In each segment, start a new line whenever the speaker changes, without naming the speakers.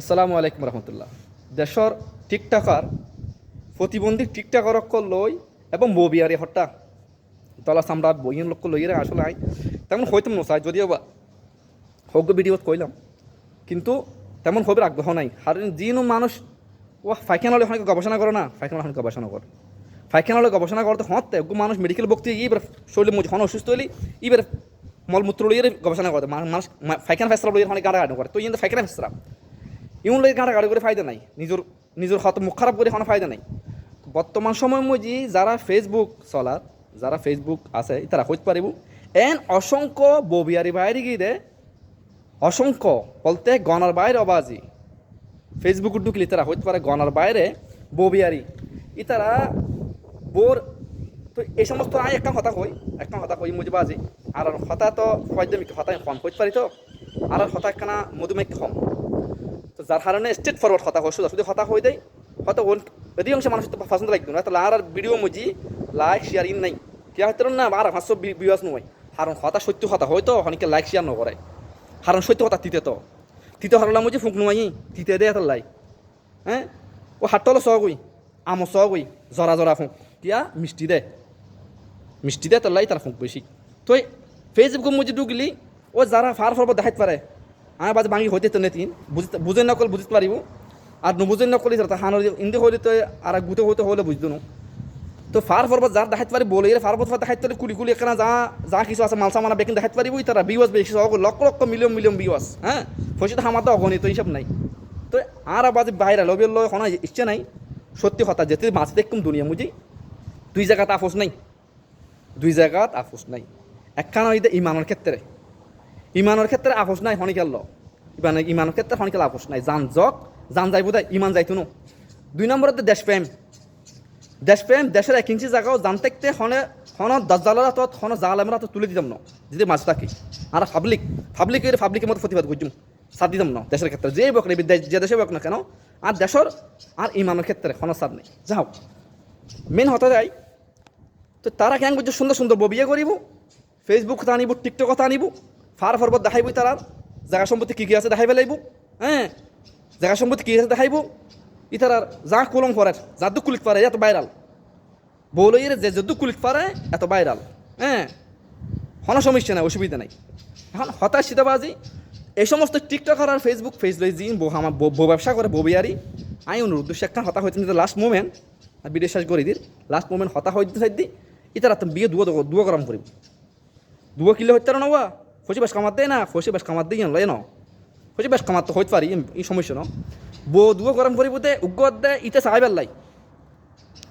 আসসালামু আলাইকুম রহমতুল্লাহ। দেশর টিকটাকার প্রতিবন্ধী টিকটাকরক লই এবং ববিয়ারি হট্টা তলা সামরা বইয়ের লোক লইয়ে আসলে আই তেমন হইতাম নসাই যদিও বা হোক ভিডিওত কইলাম। কিন্তু তেমন হবে আগ্রহ নাই। আর যিনো মানুষ, ও ফাইখানা হলে অনেক গবেষণা করে না ফাইখানা অনেক গবেষণা করে। ফাইখানা হলে গবেষণা করতে হতে মানুষ মেডিকেল বক্তি ইবার শরীরে মধ্যে হন, অসুস্থ হলে ইবার মলমূত্র লইয়ে গবেষণা করে। মানুষ ফাইখানা ফেসরা লইয়ে অনেক গাড়া গাড়ি করে। তো ইয়ে ফাইখানা ফেসরা। লই গাঁড়া গাড়ি করে ফায়দা নাই। নিজের নিজের হাত মুখ খারাপ করে কোনো ফায়দা নাই। বর্তমান সময় মজি যারা ফেসবুক চলার যারা ফেসবুক আছে, তারা হইতে পারিব, এন অসংখ্য ববিয়ারি বাইরে গিয়ে অসংখ্য বলতে গনার বাইরে অবাজি। ফেসবুক ঢুকলে তারা হইতে পারে গনার বাইরে ববিয়ারি। ইতারা বোর, তো এই সমস্ত আই একটা হতা হই একটা হতা হই মুজি বাজি আর হতা তো হয়তো হতা কম হইতে পারি তো? আর হতা একখানা মধুমেহ কম। যার কারণে স্টেট ফরওয়ার্ড হতা হয় শুধু হতা হয়ে দেয় হয়তো অধিকাংশ মানুষ তো পছন্দ লাগবে না, তাহলে আর ভিডিও মুজি লাইক শেয়ার ইন নাই। কে হয়তো না, আর পাঁচশো ভিউয়ার্স নয়। কারণ হতা সত্য হতা হয়তো অনেকে লাইক শেয়ার নকরে। কারণ সত্য হতা তিতে তো। তিতে হারলাম মুজি ফুক নোয়াই, তিতে দে এত লাই হ্যাঁ? ও হাটল সগুই আম সগুই জরা জরা ফুক। কিয়া? মিষ্টি দে। মিষ্টি দে তো লাই তার ফুক বেশি। তো ফেসবুক মুজি ঢুকলি, ও যারা ফার ফরব দেখাইতে পারে বাজে বাঙি হইতে তো নেতিন। বুঝতে বুঝে নকল বুঝতে পারিব। আর নুবুঝে নকলি তারা হানোর ইন্দি হইলে তো আর গুতে হইতে হলে বুঝতো না। তো ফার ফরবত যার দেখাইতে পারি বলে ফার ফরবত দেখাইতে পারি কুলি কুলি এখানে যা যা কিছু আছে মালসা মানা বেকিন দেখাইতে পারিব তারা বিওয়াস বেশি সহ লক্ষ লক্ষ মিলিয়ন মিলিয়ন বিওয়াস হ্যাঁ? ফসিতে আমার তো অগণিত এইসব নাই। তো আর বাজে বাইরে লবের লয় কোনো ইচ্ছে নাই। সত্যি কথা, যেতে মাছ দেখুম দুনিয়া মুজি। দুই জায়গাতে আপোষ নাই। দুই জায়গাত আপোষ নাই। একখানা ইমানের ক্ষেত্রে। ইমানের ক্ষেত্রে আপোষ নাই হনিকাল ল। ইমান ইমানের ক্ষেত্রে হনিকাল আপোষ নাই। জান জক জান যাইব দেয় ইমান যাইতো নো। দুই নম্বরতে দেশপ্রেম দেশপ্রেম দেশের এক ইঞ্চি জায়গাও জান থাকতে হনে হন দজ্জালের হাতত হন জালেমের হাতত তুলে দিতাম না। যদি মাছ থাকি। আর পাবলিক পাবলিক পাবলিকের মতো প্রতিবাদ করছুম সাথ দিতাম না দেশের ক্ষেত্রে। যে বক নেই যে দেশে বক না। কেন আর দেশের আর ইমানের ক্ষেত্রে হন সাথ নেই। যাও মেন হতে যায় তো তারা কেন করছে সুন্দর সুন্দর ববিয়ে করিব ফেসবুক আনিব টিকটক আনিব। ফার ফরবত দেখাইব তারা? জায়গা সম্পত্তি কী কী আছে দেখাইব লাগব? হ্যাঁ? জায়গা সম্পত্তি কী আছে দেখাইব? ই তারার যা কলম করে যা দুঃখ কুলিত পারে, এত বাইরাল। বৌলইয়ের যে যদু কুলিত পারে, এত বাইরাল। হ্যাঁ? কোনো সমস্যা নাই, অসুবিধা নাই। এখন হতাশ সীতাবাজি এই সমস্ত টিকটকার আর ফেসবুক ফেস লই জিন, বউ আমার বউ ব্যবসা করে ববিয়ারি আমি অনুরোধ একটা হতা হইতে লাস্ট মোমেন্ট বিদেশ শেষ করে দির লাস্ট মোমেন্ট হতা হইতে সাইড দি ইতারা তুমি বিয়ে দুয়া দুয়া গরম করিব। দুয়া কিলে হইতে নবা ফসি বেশ কামাত দেয় না ফসি বেশ কামাত দিয়ে লয় ন ফসি বেশ কামাত তো হইতে পারি এই সমস্যা ন বউ দুয়া গরম করিব দে উগ্গত দে ইতে চাইবার লাই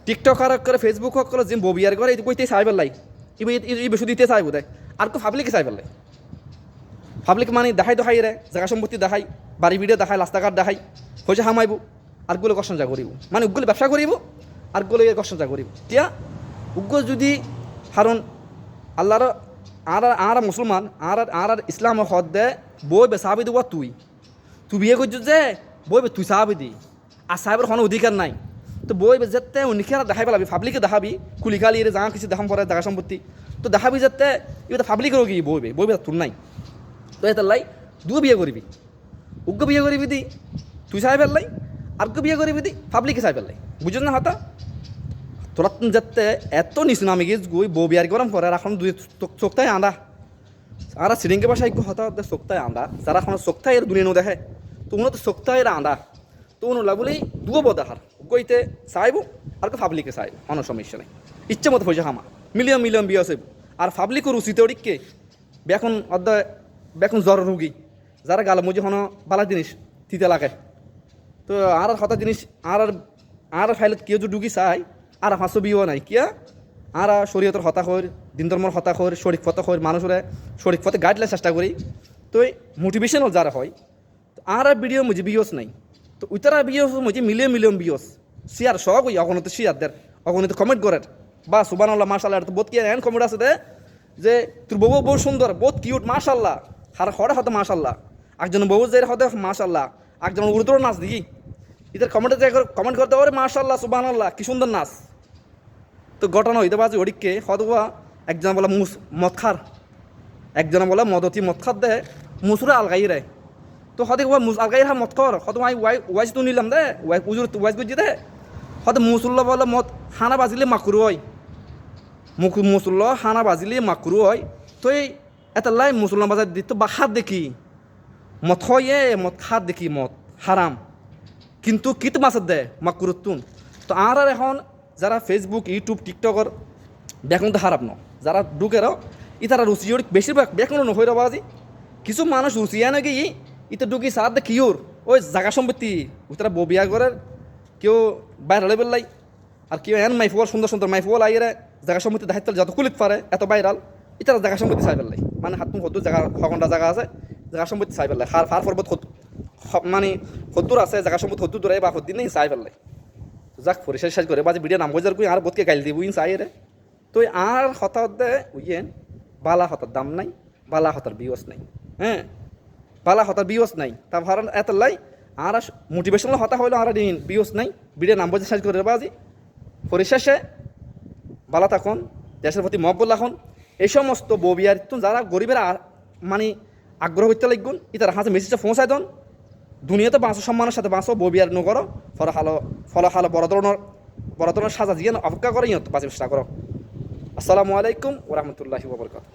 টিকটক আর করে ফেসবুক হক করে যে ববিয়ার করে কইতে চাইবার লাই ইবে ই বেশি দিতে চাইব দে আর কো পাবলিকে চাইবার লাই পাবলিক মানে দেখাই দেখাই রে জায়গা সম্পত্তি দেখাই বাড়ি ভিডিও দেখাই রাস্তাঘাট দেখাই হয়েছে হামাইব আরগুলো কষ্ট করিব মানে উগুলো ব্যবসা করিব আরগুলো কষ্ট করিব তিয়া উগ্র যদি কারণ আল্লাহর আর আর মুসলমান আর আর আর ইসলাম হদ দে বই বে সাহাবি দেবো তুই তুই বিয়ে করছিস যে বই বে তুই সাহাবি দি আর সাহেবের কোনো অধিকার নাই তো বই যেতে উনিকে দেখাই পেলাবি ফাবলিকে দেখাবি কুলিখালি এর যা কিছু দেখাম পরে জায়গা সম্পত্তি তো দেখাবি যেতে এবার ফাবলিকেরও কি বই বে তোর নাই তো এতে লাই দু বিয়ে করবি উগ্র বিয়ে করবি দি তুই সাহেবের লাই আর বিয়ে করবি দি ফাবলিকে সাহেবের লাই বুঝছ না হতা তোরা যাতে এত নিচু নামে গিয়ে গুই বউ বিয়ার গরম করে আর এখন দুই চোখটাই আঁদা আর শ্রীলঙ্কা ভাষায় হতা চোখটাই আঁদা যারা এখন চোখটাই এর দুনিয়া দেখে, তো উনো তো চোখটাই এর আঁদা তো উনো লাগলেই দুও বদাহার গইতে চাইব আর ফাবলিকে চাইব কোনো সমস্যা নেই। ইচ্ছে মতো পয়সা খামা মিলিয়ন মিলিয়ন বিয়ে আছে আর ফাবলিকও রুচিতে ওদিককে, বেখন অধ্যায় বেখন জ্বর রুগী, যারা গাল মুজি হন বালা জিনিস তিতে লাগে। তো আর হতা জিনিস, আর আর ফাইলত কেউ যদি ঢুকি চাই আর হাঁসো বিও নাই, কিয়া? আর শরীয়তর হতা হর দিন ধর্মর হতা হর শরিক ফত হর মানুষের শরিক ফতে গাইডলাইন চেষ্টা করি। তো মোটিভেশনাল যারা হয়, তো আর ভিডিও মুজি বিয়স নাই। তো উতারা বিয়স মুজি মিলিয়ন মিলিয়ন বিয়স। শিয়ার সব ওই অগণিত শিয়ার দের, অগণিত কমেন্ট করে বা সুবানাল্লাহ মাশাল্লাহ তো বহুত কি এন কমেন্ট আছে দে, যে তোর বউ বহু সুন্দর, বহুত কিউট মাশাল্লাহ আর হরে হতে মাশাল্লাহ একজন বউ যে হতে মাশাল্লাহ একজন উর্দুর নাচ দেখি। ইদের কমেন্টে কমেন্ট করতে পারে মাশাল্লাহ সুবাহ কি সুন্দর নাচ। তো ঘটনা হইতে পারছে ওদিককে হতবা একজন বলে মুস মদ খার একজন বলে মদতি মদ খার দেয় মুসুরে আলগাই রে তো হতে ওয়া মুস আলগাই হা মত কর হতে ওয়াই ওয়াই ওয়াইজ তো নিলাম দে, ওয়াই উজুর ওয়াইজ গুজি দে। হতে মুসুল্লা বলে মত হানা বাজিলে মাকুরু হয়। মুখ মুসুল্লা হানা বাজিলে মাকুরু হয়। তো এই এতাল্লাই মুসলমান বাজার দিত বা হাত দেখি। হয় এ মত খাত দেখি মত হারাম। কিন্তু কিত মাছের দেয় মাকুরুত্তুন। তো আর এখন যারা ফেসবুক ইউটিউব টিকটকর তো খারাপ ন। যারা ঢুকের ই তারা রুচিওর বেশিরভাগ দেখুন নহই আজি। কিছু মানুষ রুচিয়া নাকি ই ইতে ঢুকি দে কিওর ওই জাগা সম্পত্তি তারা ববিয়া করে কেউ বাইরে লেবেল লাই আর কেউ এন মাইফুয়াল সুন্দর সুন্দর মাইফুয়াল আইরে জাগা সম্পত্তি দায়িত্ব যত কুলিত পারে এত বাইরাল ইতারা জাগা সম্পত্তি চাই পেলাই মানে হাত হদ্দুর জাগা হগন্ডা জাগা আছে, জাগা সম্পত্তি চাই পেলাই হার ফার পর্বত মানে হদ্দুর আছে, জাগা সম্পত্তি হদ্দুর দূরে বা হদ্দিন নেই, চাই পেলাই যাক পরিষ্কার শেষ করে। বাজে ভিডিও নাম বজার কই আর বোধকে গাইল দিব ইন চাই তো আর হঠাৎ দে, উইয়েন, বালা হতার দাম নাই, বালা হতার বিয়স নাই। হ্যাঁ বালা হতার বিয়স নাই। তা ভারণ এত লাই আর মোটিভেশনাল হতা হইল আর দিন বিয়স নাই। ভিডিও নাম বজার শেষ করে বাজি। পরিশেষে বালা থাকুন দেশের প্রতি মহব্বত রাখুন এই সমস্ত ববিয়ার যারা গরিবের মানে আগ্রহ করতে লাগগুন ইতার হাতে মেসেজটা পৌঁছায় দেন। দুনিয়াতে বাঁচো, সম্মানের সাথে বাঁচো ববিয়ার ন করো ফল হালো ফল হালো বড় ধরনের বড় ধরনের সাজা দিয়ে অপেক্ষা করে, ইয়ত বাঁচে চেষ্টা করো। আসসালামু আলাইকুম ওরহমতুল্লাহি ওবরকাত